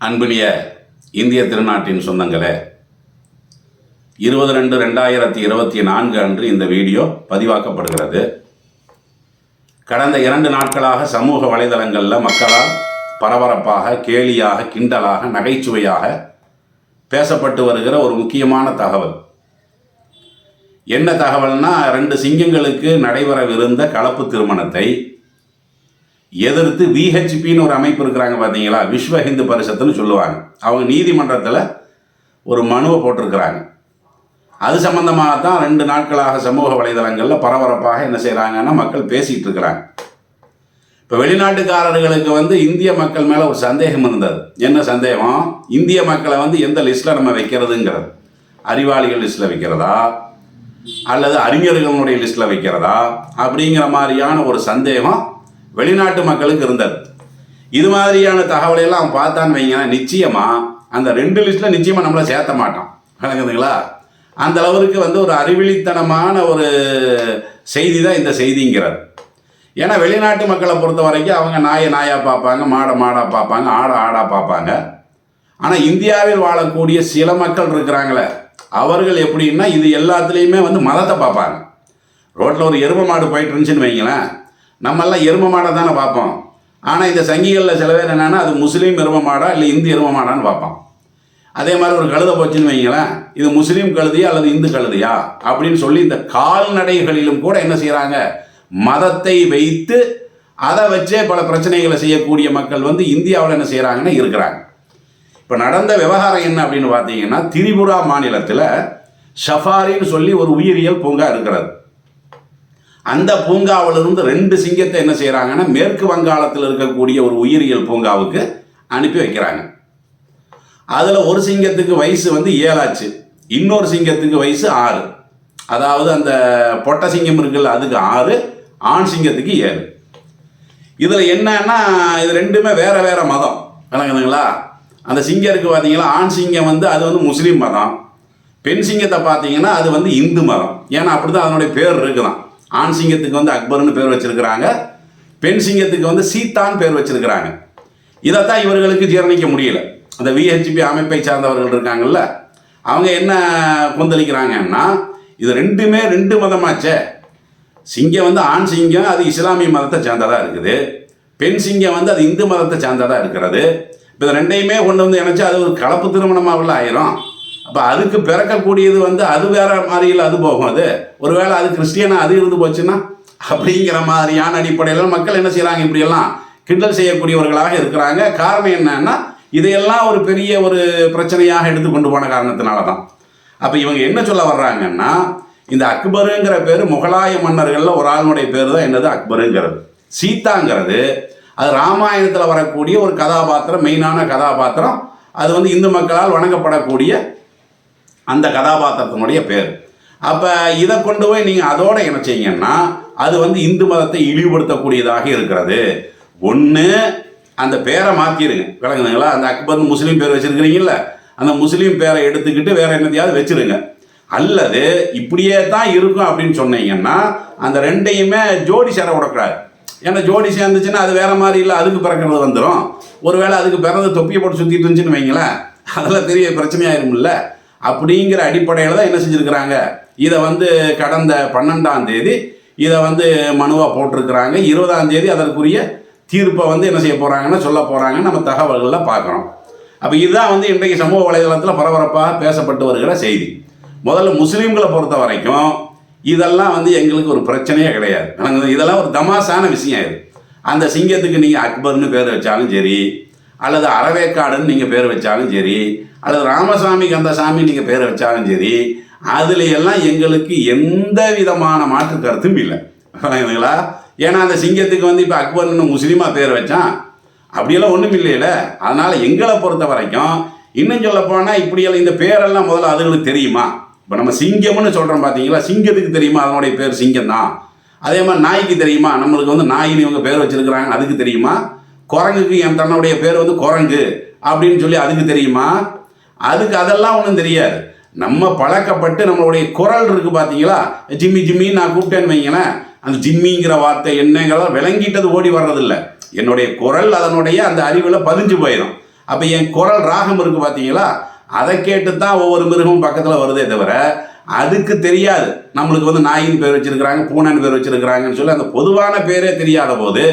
அன்பினிய இந்திய திருநாட்டின் சொந்தங்களே இருபது ரெண்டு ரெண்டாயிரத்தி இருபத்தி நான்கு அன்று இந்த வீடியோ பதிவாக்கப்படுகிறது. கடந்த இரண்டு நாட்களாக சமூக வலைதளங்களில் மக்களால் பரபரப்பாக கேலியாக கிண்டலாக நகைச்சுவையாக பேசப்பட்டு வருகிற ஒரு முக்கியமான தகவல். என்ன தகவல்னா ரெண்டு சிங்கங்களுக்கு நடைபெறவிருந்த கலப்பு திருமணத்தை எதிர்த்து விஹெச்பின்னு ஒரு அமைப்பு இருக்கிறாங்க பார்த்தீங்களா? விஸ்வ ஹிந்து பரிஷத்துன்னு சொல்லுவாங்க. அவங்க நீதிமன்றத்தில் ஒரு மனுவை போட்டிருக்கிறாங்க. அது சம்மந்தமாக தான் ரெண்டு நாட்களாக சமூக வலைதளங்களில் பரபரப்பாக என்ன செய்கிறாங்கன்னா மக்கள் பேசிகிட்டு இருக்கிறாங்க. இப்போ வெளிநாட்டுக்காரர்களுக்கு வந்து இந்திய மக்கள் மேலே ஒரு சந்தேகம் இருந்தது. என்ன சந்தேகம்? இந்திய மக்களை வந்து எந்த லிஸ்ட்டில் நம்ம வைக்கிறதுங்கிறது. அறிவாளிகள் லிஸ்ட்டில் வைக்கிறதா? அல்லது அறிஞர்களுடைய லிஸ்ட்டில் வைக்கிறதா? அப்படிங்கிற மாதிரியான ஒரு சந்தேகம் வெளிநாட்டு மக்களுக்கு இருந்தது. இது மாதிரியான தகவலை எல்லாம் பார்த்தான்னு வைங்க நிச்சயமாக அந்த ரெண்டு லிஸ்ட்டில் நிச்சயமாக நம்மளை சேர்த்த மாட்டோம் விளங்குதுங்களா? அந்த அளவுக்கு வந்து ஒரு அறிவிழித்தனமான ஒரு செய்தி தான் இந்த செய்திங்கிறது. ஏன்னா வெளிநாட்டு மக்களை பொறுத்த வரைக்கும் அவங்க நாயை நாயாக பார்ப்பாங்க மாடை மாடாக பார்ப்பாங்க ஆடை ஆடாக பார்ப்பாங்க. ஆனால் இந்தியாவில் வாழக்கூடிய சில மக்கள் இருக்கிறாங்களே அவர்கள் எப்படின்னா இது எல்லாத்துலேயுமே வந்து மதத்தை பார்ப்பாங்க. ரோட்டில் ஒரு எரும மாடு போயிட்டு இருந்துச்சுன்னு வைங்களேன் நம்மெல்லாம் எரும மாடை தானே பார்ப்போம். ஆனால் இந்த சங்கிகளில் சில பேர் என்னென்னா அது முஸ்லீம் எரும மாடா இல்லை இந்து எரும மாடான்னு பார்ப்போம் அதே மாதிரி ஒரு கழுதை போச்சுன்னு வைங்களேன் இது முஸ்லீம் கழுதியா அல்லது இந்து கழுதியா? அப்படின்னு சொல்லி இந்த கால்நடைகளிலும் கூட என்ன செய்கிறாங்க மதத்தை வைத்து அதை வச்சே பல பிரச்சனைகளை செய்யக்கூடிய மக்கள் வந்து இந்தியாவில் என்ன செய்கிறாங்கன்னா இருக்கிறாங்க. இப்போ நடந்த விவகாரம் என்ன அப்படின்னு பார்த்தீங்கன்னா திரிபுரா மாநிலத்தில் ஷஃபாரின்னு சொல்லி ஒரு உயிரியல் பூங்கா இருக்கிறது. அந்த பூங்காவிலிருந்து ரெண்டு சிங்கத்தை என்ன செய்கிறாங்கன்னா மேற்கு வங்காளத்தில் இருக்கக்கூடிய ஒரு உயிரியல் பூங்காவுக்கு அனுப்பி வைக்கிறாங்க. அதில் ஒரு சிங்கத்துக்கு வயசு வந்து ஏழாச்சு. இன்னொரு சிங்கத்துக்கு வயசு ஆறு. அதாவது அந்த பொட்டை சிங்கம் இருக்குல்ல அதுக்கு ஆறு ஆண் சிங்கத்துக்கு ஏழு. இதில் என்னன்னா இது ரெண்டுமே வேற வேற மதம். விளங்குதுங்களா? அந்த சிங்கம் இருக்குது பார்த்தீங்களா ஆண் சிங்கம் வந்து அது வந்து முஸ்லீம் மதம். பெண் சிங்கத்தை பார்த்தீங்கன்னா அது வந்து இந்து மதம். ஏன்னா அப்படி தான் அதனுடைய பேர் இருக்குதான். ஆண் சிங்கத்துக்கு வந்து அக்பர்னு பேர் வச்சிருக்கிறாங்க பெண் சிங்கத்துக்கு வந்து சீத்தான் பேர் வச்சிருக்கிறாங்க. இதைத்தான் இவர்களுக்கு ஜீரணிக்க முடியல. அந்த விஹெச்பி அமைப்பை சார்ந்தவர்கள் இருக்காங்கல்ல அவங்க என்ன கொந்தளிக்கிறாங்கன்னா இது ரெண்டுமே ரெண்டு மதமாச்சே. சிங்கம் வந்து ஆண் சிங்கம் அது இஸ்லாமிய மதத்தை சேர்ந்ததாக இருக்குது. பெண் சிங்கம் வந்து அது இந்து மதத்தை சேர்ந்ததாக இருக்கிறது. இப்போ ரெண்டையுமே கொண்டு வந்து இணைச்சா அது ஒரு கலப்பு திருமணமாகல ஆயிரும். அப்போ அதுக்கு பிறக்கக்கூடியது வந்து அது வேற மாதிரியில் அது போகும் அது. ஒருவேளை அது கிறிஸ்டியனா அது இருந்து போச்சுன்னா அப்படிங்கிற மாதிரியான அடிப்படையில் மக்கள் என்ன செய்கிறாங்க இப்படியெல்லாம் கிண்டல் செய்யக்கூடியவர்களாக இருக்கிறாங்க. காரணம் என்னன்னா இதையெல்லாம் ஒரு பெரிய ஒரு பிரச்சனையாக எடுத்து கொண்டு போன காரணத்தினால தான் அப்போ இவங்க என்ன சொல்ல வர்றாங்கன்னா இந்த அக்பருங்கிற பேர் முகலாய மன்னர்களில் ஒரு ஆளுடைய பேர் தான் என்னது? அக்பருங்கிறது. சீதாங்கிறது அது ராமாயணத்தில் வரக்கூடிய ஒரு கதாபாத்திரம் மெயினான கதாபாத்திரம். அது வந்து இந்து மக்களால் வணங்கப்படக்கூடிய அந்த கதாபாத்திரத்தினுடைய பேர். அப்போ இதை கொண்டு போய் நீங்கள் அதோட இணைச்சிங்கன்னா அது வந்து இந்து மதத்தை இழிவுபடுத்தக்கூடியதாக இருக்கிறது. ஒன்று அந்த பேரை மாற்றிடுங்க விளங்குதுங்களா? அந்த அக்பர் முஸ்லீம் பேர் வச்சுருக்கிறீங்கள அந்த முஸ்லீம் பேரை எடுத்துக்கிட்டு வேற என்னத்தையாவது வச்சிருங்க. அல்லது இப்படியே தான் இருக்கும் அப்படின்னு சொன்னீங்கன்னா அந்த ரெண்டையுமே ஜோடி சேர விடக்கூடாது ஏன்னா ஜோடி சேர்ந்துச்சுன்னா அது வேற மாதிரி இல்லை அதுக்கு பிறக்கிறது வந்துடும் ஒருவேளை அதுக்கு பிறந்து தொப்பியை போட்டு சுற்றிட்டு இருந்துச்சுன்னு வைங்களேன் அதெல்லாம் பெரிய பிரச்சனையாயிரும்ல. அப்படிங்கிற அடிப்படையில் தான் என்ன செஞ்சுருக்கிறாங்க? இதை வந்து கடந்த பன்னெண்டாம் தேதி இதை வந்து மனுவாக போட்டிருக்கிறாங்க. இருபதாம் தேதி அதற்குரிய தீர்ப்பை வந்து என்ன செய்ய போகிறாங்கன்னா சொல்ல போகிறாங்க நம்ம தகவல்களில் பார்க்குறோம். அப்போ இதுதான் வந்து இன்றைக்கு சமூக வலைதளத்தில் பரபரப்பாக பேசப்பட்டு வருகிற செய்தி. முதல்ல முஸ்லீம்களை பொறுத்த வரைக்கும் இதெல்லாம் வந்து எங்களுக்கு ஒரு பிரச்சனையே கிடையாது. எனக்கு இதெல்லாம் ஒரு தமாசான விஷயம் இது. அந்த சிங்கத்துக்கு நீங்கள் அக்பர்னு பேர் வச்சாலும் சரி அல்லது அறவேக்காடுன்னு நீங்கள் பேர் வச்சாலும் சரி அல்லது ராமசாமி கந்தசாமி நீங்கள் பேர் வச்சாலும் சரி அதில் எல்லாம் எங்களுக்கு எந்த விதமான மாற்று கருத்தும் இல்லை. புரியுதுங்களா? ஏன்னா அந்த சிங்கத்துக்கு வந்து இப்போ அக்பர்னு முஸ்லீமாக பேர் வச்சான். அப்படியெல்லாம் ஒன்றும் இல்லையில. அதனால் எங்களை பொறுத்த வரைக்கும் இன்னும் சொல்லப்போனால் இப்படியெல்லாம் இந்த பேரெல்லாம் முதல்ல அதுகளுக்கு தெரியுமா? இப்போ நம்ம சிங்கம்னு சொல்கிறோம் பார்த்தீங்களா சிங்கத்துக்கு தெரியுமா? அதனுடைய பேர் சிங்கம் தான் அதே மாதிரி நாய்க்கு தெரியுமா? நம்மளுக்கு வந்து நாயின்னு இவங்க பேர் வச்சிருக்கிறாங்க அதுக்கு தெரியுமா? குரங்குக்கு என் தன்னுடைய பேர் வந்து குரங்கு அப்படின்னு சொல்லி அதுக்கு தெரியுமா? அதுக்கு அதெல்லாம் ஒன்றும் தெரியாது. நம்ம பழக்கப்பட்டு நம்மளுடைய குரல் இருக்குது பார்த்தீங்களா ஜிம்மி ஜிம்மின்னு நான் கூப்பிட்டேன்னு வைங்களேன். அந்த ஜிம்மிங்கிற வார்த்தை என்னங்கிறத விளங்கிட்டது ஓடி வர்றதில்ல. என்னுடைய குரல் அதனுடைய அந்த அறிவில் பதிஞ்சு போயிடும். அப்போ என் குரல் ராகம் இருக்குது பார்த்தீங்களா அதை கேட்டு தான் ஒவ்வொரு மிருகமும் பக்கத்தில் வருதே தவிர அதுக்கு தெரியாது. நம்மளுக்கு வந்து நாயின் பேர் வச்சுருக்கிறாங்க பூனைன்னு பேர் வச்சுருக்கிறாங்கன்னு சொல்லி அந்த பொதுவான பேரே தெரியாத போது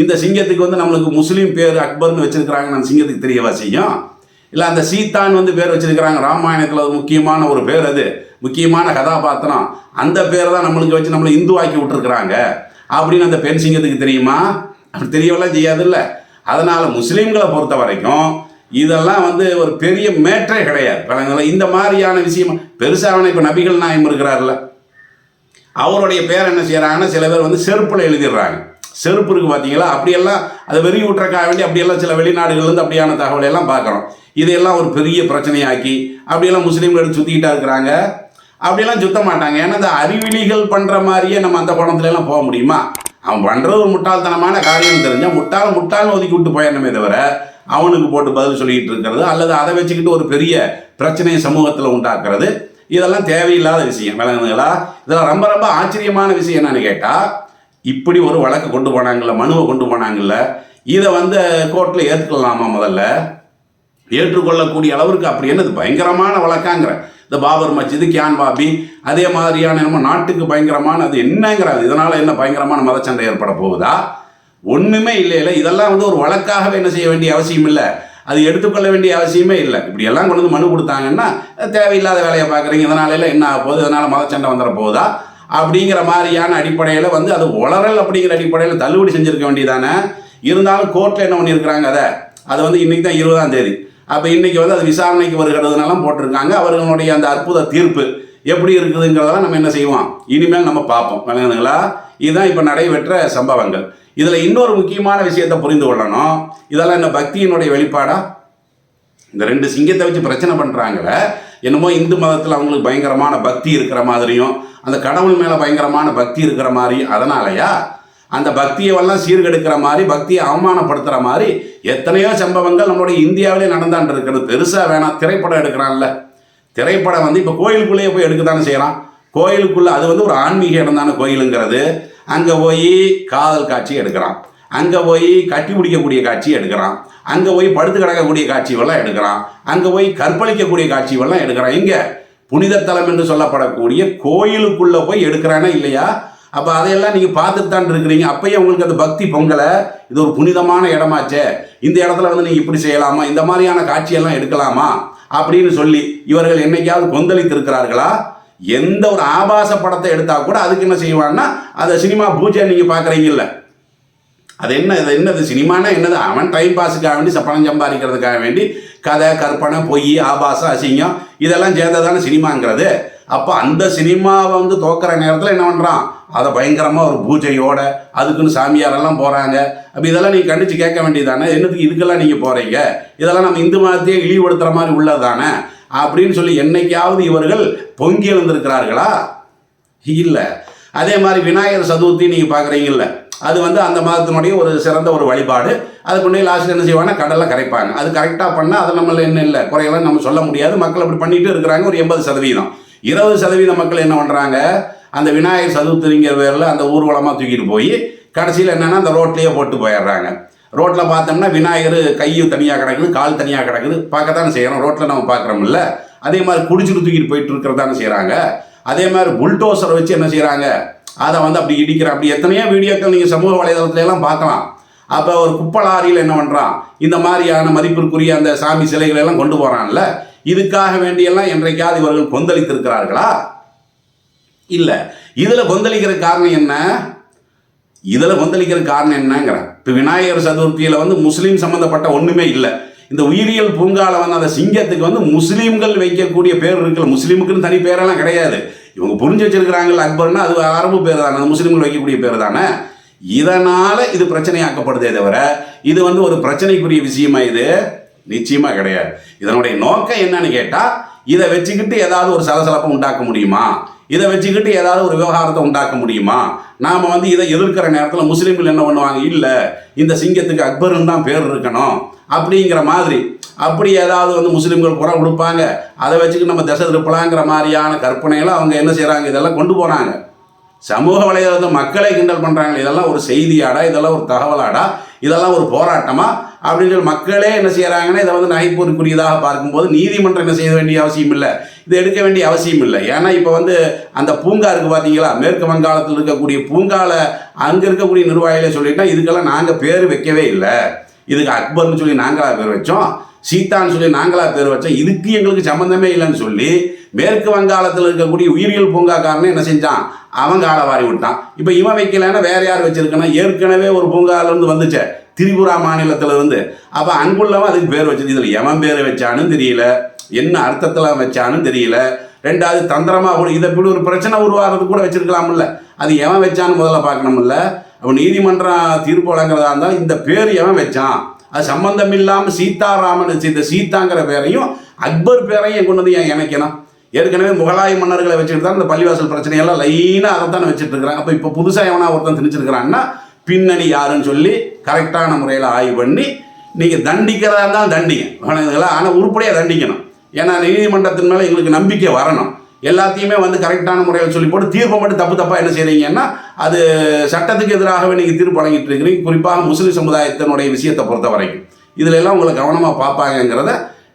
இந்த சிங்கத்துக்கு வந்து நம்மளுக்கு முஸ்லீம் பேர் அக்பர்னு வச்சிருக்கிறாங்க நம்ம சிங்கத்துக்கு தெரியவா செய்யும்? இல்லை அந்த சீத்தான் வந்து பேர் வச்சிருக்கிறாங்க ராமாயணத்தில் அது முக்கியமான ஒரு பேர் அது. முக்கியமான கதாபாத்திரம். அந்த பேரை தான் நம்மளுக்கு வச்சு நம்மளை இந்துவாக்கி விட்டுருக்குறாங்க. அப்படின்னு அந்த பெண் சிங்கத்துக்கு தெரியுமா? அப்படி தெரியவெல்லாம் செய்யாதுல்ல. அதனால் முஸ்லீம்களை பொறுத்த வரைக்கும் இதெல்லாம் வந்து ஒரு பெரிய மேற்றே கிடையாது. இந்த மாதிரியான விஷயம் பெருசாக இப்போ நபிகள் நாயம் இருக்கிறார்ல. அவருடைய பேர் என்ன செய்கிறாங்கன்னா சில பேர் வந்து செருப்பில் எழுதிடுறாங்க. செருப்பு இருக்குது பார்த்தீங்களா அப்படியெல்லாம் அதை வெறி விட்டுறக்காக வேண்டி அப்படியெல்லாம் சில வெளிநாடுகள்லேருந்து அப்படியான தகவலை எல்லாம் பார்க்குறோம் இதையெல்லாம் ஒரு பெரிய பிரச்சனையாக்கி அப்படியெல்லாம் முஸ்லீம்கள் எடுத்து சுற்றிக்கிட்டா இருக்கிறாங்க. அப்படியெல்லாம் சுத்த மாட்டாங்க. ஏன்னா இந்த அறிவிலிகள் பண்ணுற மாதிரியே நம்ம அந்த குணத்துல எல்லாம் போக முடியுமா? அவன் பண்ணுறது ஒரு முட்டாள்தனமான காரியம் தெரிஞ்சால் முட்டாள் முட்டாள்னு ஒதுக்கி விட்டு போயிடணுமே தவிர அவனுக்கு போட்டு பதில் சொல்லிக்கிட்டு இருக்கிறது அல்லது அதை வச்சுக்கிட்டு ஒரு பெரிய பிரச்சனையை சமூகத்தில் உண்டாக்குறது. இதெல்லாம் தேவையில்லாத விஷயம். விலங்குகளா? இதெல்லாம் ரொம்ப ரொம்ப ஆச்சரியமான விஷயம் என்னன்னு கேட்டால் இப்படி ஒரு வழக்கு கொண்டு போனாங்கல்ல மனுவை கொண்டு போனாங்கல்ல இதை வந்து கோர்ட்டில் ஏற்றுக்கொள்ளலாமா முதல்ல? ஏற்றுக்கொள்ளக்கூடிய அளவிற்கு அப்படி என்னது? பயங்கரமான வழக்காங்கிற. இந்த பாபர் மஸ்ஜிது கியான் பாபி அதே மாதிரியான நம்ம நாட்டுக்கு பயங்கரமான அது என்னங்கிறது இதனால் என்ன பயங்கரமான மதச்சண்டை ஏற்பட போகுதா? ஒன்றுமே இல்லை இல்லை இதெல்லாம் வந்து ஒரு வழக்காகவே என்ன செய்ய வேண்டிய அவசியம் இல்லை. அது எடுத்துக்கொள்ள வேண்டிய அவசியமே இல்லை. இப்படி எல்லாம் கொண்டு வந்து மனு கொடுத்தாங்கன்னா தேவையில்லாத வேலையை பார்க்குறீங்க. இதனால எல்லாம் என்ன ஆக போகுது? இதனால் மதச்சண்டை வந்துட போகுதா? அப்படிங்கிற மாதிரியான அடிப்படையில் வந்து அது உளறல் அப்படிங்கிற அடிப்படையில் தள்ளுபடி செஞ்சுருக்க வேண்டியதானே? இருந்தாலும் கோர்ட்டில் என்ன பண்ணியிருக்கிறாங்க அதை? அது வந்து இன்றைக்கி தான் இருபதாம் தேதி. அப்போ இன்றைக்கி வந்து அது விசாரணைக்கு வருகிறதுனாலும் போட்டிருக்காங்க. அவர்களுடைய அந்த அற்புத தீர்ப்பு எப்படி இருக்குதுங்கிறதெல்லாம் நம்ம என்ன செய்வோம்? இனிமேல் நம்ம பார்ப்போம். விளங்குதுங்களா? இதுதான் இப்போ நடைபெற்ற சம்பவங்கள். இதில் இன்னொரு முக்கியமான விஷயத்தை புரிந்து கொள்ளணும். இதெல்லாம் என்ன பக்தியினுடைய வெளிப்பாடா? இந்த ரெண்டு சிங்கத்தை வச்சு பிரச்சனை பண்ணுறாங்கள என்னமோ இந்து மதத்தில் அவங்களுக்கு பயங்கரமான பக்தி இருக்கிற மாதிரியும் அந்த கடவுள் மேலே பயங்கரமான பக்தி இருக்கிற மாதிரி அதனாலயா? அந்த பக்தியெல்லாம் சீர்கெடுக்கிற மாதிரி பக்தியை அவமானப்படுத்துகிற மாதிரி எத்தனையோ சம்பவங்கள் நம்மளுடைய இந்தியாவிலே நடந்தாண்டு இருக்கிறது பெருசாக வேணாம். திரைப்படம் எடுக்கிறான்ல. திரைப்படம் வந்து இப்போ கோயிலுக்குள்ளேயே போய் எடுக்க தானே செய்கிறான் கோயிலுக்குள்ளே அது வந்து ஒரு ஆன்மீக இடம் தானே கோயிலுங்கிறது. அங்கே போய் காதல் காட்சி எடுக்கிறான். அங்கே போய் கட்டி பிடிக்கக்கூடிய காட்சி எடுக்கிறான். அங்கே போய் படுத்து கிடக்கக்கூடிய காட்சிகள்லாம் எடுக்கிறான். அங்கே போய் கற்பழிக்கக்கூடிய காட்சிகள்லாம் எடுக்கிறான். இங்கே புனித தலம் என்று சொல்லப்படக்கூடிய கோயிலுக்குள்ளே போய் எடுக்கிறானா இல்லையா? அப்போ அதையெல்லாம் நீங்கள் பார்த்துட்டு தான் இருக்கிறீங்க. அப்பயே உங்களுக்கு அந்த பக்தி பொங்கலை. இது ஒரு புனிதமான இடமாச்சே. இந்த இடத்துல வந்து நீங்கள் இப்படி செய்யலாமா? இந்த மாதிரியான காட்சியெல்லாம் எடுக்கலாமா? அப்படின்னு சொல்லி இவர்கள் என்னைக்காவது கொந்தளித்து இருக்கிறார்களா எந்த ஒரு ஆபாச படத்தை எடுத்தால் கூட அதுக்கு என்ன செய்வான்னா அதை சினிமா பூஜை நீங்கள் பார்க்குறீங்கல்ல. அது என்ன இது என்னது? சினிமானா என்னது? அவன் டைம் பாஸுக்காக வேண்டி ச- பணம் சம்பாதிக்கிறதுக்காக வேண்டி கதை கற்பனை பொய் ஆபாசம் அசிங்கம் இதெல்லாம் சேர்ந்ததான சினிமாங்கிறது. அப்போ அந்த சினிமாவை வந்து தோக்கிற நேரத்தில் என்ன பண்ணுறான் அதை பயங்கரமாக ஒரு பூஜையோட அதுக்குன்னு சாமியாரெல்லாம் போகிறாங்க அப்போ இதெல்லாம் நீங்கள் கண்டித்து கேட்க வேண்டியதானே என்னத்துக்கு இதுக்கெல்லாம் நீங்கள் போகிறீங்க இதெல்லாம் நம்ம இந்து மதத்தையே இழிவுபடுத்துகிற மாதிரி உள்ளது தானே அப்படின்னு சொல்லி என்னைக்காவது இவர்கள் பொங்கி எழுந்திருக்கிறார்களா? இல்லை. அதே மாதிரி விநாயகர் சதுர்த்தி நீங்கள் பார்க்குறீங்கல்ல அது வந்து அந்த மாதத்தினுடைய ஒரு சிறந்த ஒரு வழிபாடு. அதுக்கு முன்னாடி லாஸ்ட் என்ன செய்வாங்கன்னா கடலில் கரைப்பாங்க. அது கரெக்டாக பண்ணால் அது நம்மள என்ன இல்லை குறையெல்லாம் நம்ம சொல்ல முடியாது. மக்கள் அப்படி பண்ணிட்டு இருக்கிறாங்க ஒரு எண்பது சதவீதம். இருபது சதவீத மக்கள் என்ன பண்ணுறாங்க அந்த விநாயகர் சதுர்த்திங்கிற பேரில் அந்த ஊர்வலமாக தூக்கிட்டு போய் கடைசியில் என்னென்னா அந்த ரோட்லேயே போட்டு போயிடுறாங்க. ரோட்டில் பார்த்தோம்னா விநாயகர் கையும் தனியாக கிடக்குது கால் தனியாக கிடக்குது. பார்க்கத்தானே செய்கிறோம் ரோட்டில் நம்ம பார்க்குறோம்ல. அதே மாதிரி குடிச்சிட்டு தூக்கிட்டு போயிட்டு இருக்கிறதானே செய்கிறாங்க அதே மாதிரி புல்டோசரை வச்சு என்ன செய்கிறாங்க அதை வந்து அப்படி இடிக்கிற அப்படி எத்தனையோ வீடியோக்கள் நீங்கள் சமூக வலைதளத்துல எல்லாம் பார்க்கலாம். அப்போ ஒரு குப்பலாரியில் என்ன பண்ணுறான் இந்த மாதிரியான மதிப்பிற்குரிய அந்த சாமி சிலைகளை எல்லாம் கொண்டு போகிறான்ல இதுக்காக வேண்டியெல்லாம் என்றைக்காவது இவர்கள் கொந்தளித்திருக்கிறார்களா? இல்லை. இதில் கொந்தளிக்கிற காரணம் என்ன? இதில் கொந்தளிக்கிற காரணம் என்னங்கிற இப்போ விநாயகர் சதுர்த்தியில் வந்து முஸ்லீம் சம்மந்தப்பட்ட ஒன்றுமே இல்லை. இந்த உயிரியல் பூங்காவில் வந்து அந்த சிங்கத்துக்கு வந்து முஸ்லீம்கள் வைக்கக்கூடிய பேர் இருக்குல்ல. முஸ்லீமுக்குன்னு தனி பேரெல்லாம் கிடையாது. இவங்க புரிஞ்சு வச்சிருக்கிறாங்கல்ல அக்பர்னா அது அரபு பேர் தானே அந்த முஸ்லீம்கள் வைக்கக்கூடிய பேர் தானே இதனால் இது பிரச்சனையாக்கப்படுதே தவிர இது வந்து ஒரு பிரச்சனைக்குரிய விஷயமா இது? நிச்சயமாக கிடையாது. இதனுடைய நோக்கம் என்னன்னு கேட்டால் இதை வச்சுக்கிட்டு ஏதாவது ஒரு சலசலப்பை உண்டாக்க முடியுமா? இதை வச்சுக்கிட்டு ஏதாவது ஒரு விவகாரத்தை உண்டாக்க முடியுமா? நாம் வந்து இதை எதிர்க்கிற நேரத்தில் முஸ்லீம்கள் என்ன பண்ணுவாங்க? இல்லை இந்த சிங்கத்துக்கு அக்பருன்னு தான் பேர் இருக்கணும். அப்படிங்கிற மாதிரி. அப்படி ஏதாவது வந்து முஸ்லீம்கள் குறை கொடுப்பாங்க. அதை வச்சுக்கிட்டு நம்ம திசை திருப்பலாங்கிற மாதிரியான கற்பனைகளை அவங்க என்ன செய்கிறாங்க இதெல்லாம் கொண்டு போகிறாங்க சமூக வலைதளத்தை மக்களை கிண்டல் பண்ணுறாங்க இதெல்லாம் ஒரு செய்தியாடா இதெல்லாம் ஒரு தகவலாடா இதெல்லாம் ஒரு போராட்டமா? அப்படின்னு சொல்லி மக்களே என்ன செய்கிறாங்கன்னா இதை வந்து நகைப்புக்குரியதாக பார்க்கும்போது நீதிமன்றம் என்ன செய்ய வேண்டிய அவசியம் இல்லை. இதை எடுக்க வேண்டிய அவசியம் இல்லை. ஏன்னா இப்போ வந்து அந்த பூங்கா இருக்குது பார்த்தீங்களா மேற்கு வங்காளத்தில் இருக்கக்கூடிய பூங்காவில் அங்கே இருக்கக்கூடிய நிர்வாகிகளே சொல்லிட்டா இதுக்கெல்லாம் நாங்கள் பேர் வைக்கவே இல்லை. இதுக்கு அக்பர்னு சொல்லி நாங்களா பேர் வச்சோம். சீதான்னு சொல்லி நாங்களா பேர் வச்சோம். இதுக்கு எங்களுக்கு சம்மந்தமே இல்லைன்னு சொல்லி மேற்கு வங்காளத்தில் இருக்கக்கூடிய உயிரியல் பூங்காக்காரனே என்ன செஞ்சான்? அவன் காலை வாரி விட்டான். இப்போ இவன் வைக்கலைன்னா வேற யார் வச்சிருக்கனா? ஏற்கனவே ஒரு பூங்காலேருந்து வந்துச்சே. திரிபுரா மாநிலத்தில் இருந்து அப்போ அங்குள்ளவன் அதுக்கு பேர் வச்சது. இதில் எவன் பேர் வச்சானும் தெரியல. என்ன அர்த்தத்தில் வச்சானும் தெரியல. ரெண்டாவது தந்திரமாக கூட இதை இப்படி ஒரு பிரச்சனை உருவாகிறது கூட வச்சிருக்கலாம்ல. அது எவன் வச்சான்னு முதல்ல பார்க்கணும்ல. அப்போ நீதிமன்றம் தீர்ப்பு வழங்குறதா இருந்தால் இந்த பேர் எவன் வச்சான். அது சம்பந்தம் இல்லாமல் சீதாராமன் இந்த சீதாங்கிற பேரையும் அக்பர் பேரையும் கொண்டு வந்து ஏன் இணைக்கணும்? ஏற்கனவே முகலாய மன்னர்களை வச்சுட்டு தான் இந்த பள்ளிவாசல் பிரச்சனையெல்லாம் லைனாக அதைத்தானே வச்சுட்டு இருக்கிறாங்க. அப்போ இப்போ புதுசாக எவனா ஒருத்தன் திணிச்சிருக்கிறான்னா பின்னணி யாருன்னு சொல்லி கரெக்டான முறையில் ஆய்வு பண்ணி நீங்கள் தண்டிக்கிறதா இருந்தால் தண்டிங்க. ஆனால் உருப்படியாக தண்டிக்கணும். ஏன்னா நீதிமன்றத்தின் மேலே எங்களுக்கு நம்பிக்கை வரணும். எல்லாத்தையுமே வந்து கரெக்டான முறையில் சொல்லி போட்டு தீர்ப்பை மட்டும் தப்பு தப்பாக என்ன செய்கிறீங்கன்னா அது சட்டத்துக்கு எதிராகவே நீங்கள் தீர்ப்பு வழங்கிட்டு இருக்கிறீங்க. குறிப்பாக முஸ்லீம் சமுதாயத்தினுடைய விஷயத்தை பொறுத்த வரைக்கும் இதில் எல்லாம் உங்களை கவனமாக பார்ப்பாங்கங்கிறத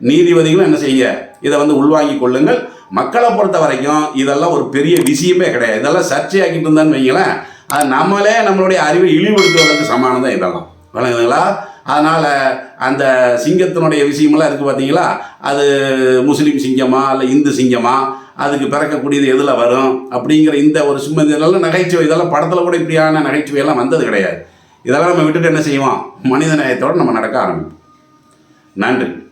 நீதிபதிகளும் என்ன செய்ய இதை வந்து உள்வாங்கி கொள்ளுங்கள். மக்களை பொறுத்த வரைக்கும் இதெல்லாம் ஒரு பெரிய விஷயமே கிடையாது. இதெல்லாம் சர்ச்சையாக்கிட்டு இருந்தான்னு வைங்களேன் அது நம்மளே நம்மளுடைய அறிவை இழிவுபடுத்துவதற்கு சமானம் தான் இதெல்லாம். வழங்குதுங்களா அதனால் அந்த சிங்கத்தினுடைய விஷயமெல்லாம் இருக்குது பார்த்தீங்களா அது முஸ்லீம் சிங்கமா இல்லை இந்து சிங்கமா? அதுக்கு பிறக்கக்கூடியது எதில் வரும் அப்படிங்கிற இந்த ஒரு சும்மா இதெல்லாம் நகைச்சுவை இதெல்லாம் படத்தில் கூட இப்படியான நகைச்சுவையெல்லாம் வந்தது கிடையாது. இதெல்லாம் நம்ம விட்டுட்டு என்ன செய்வோம்? மனித நேயத்தோடு நம்ம நடக்க ஆரம்பிப்போம். நன்றி.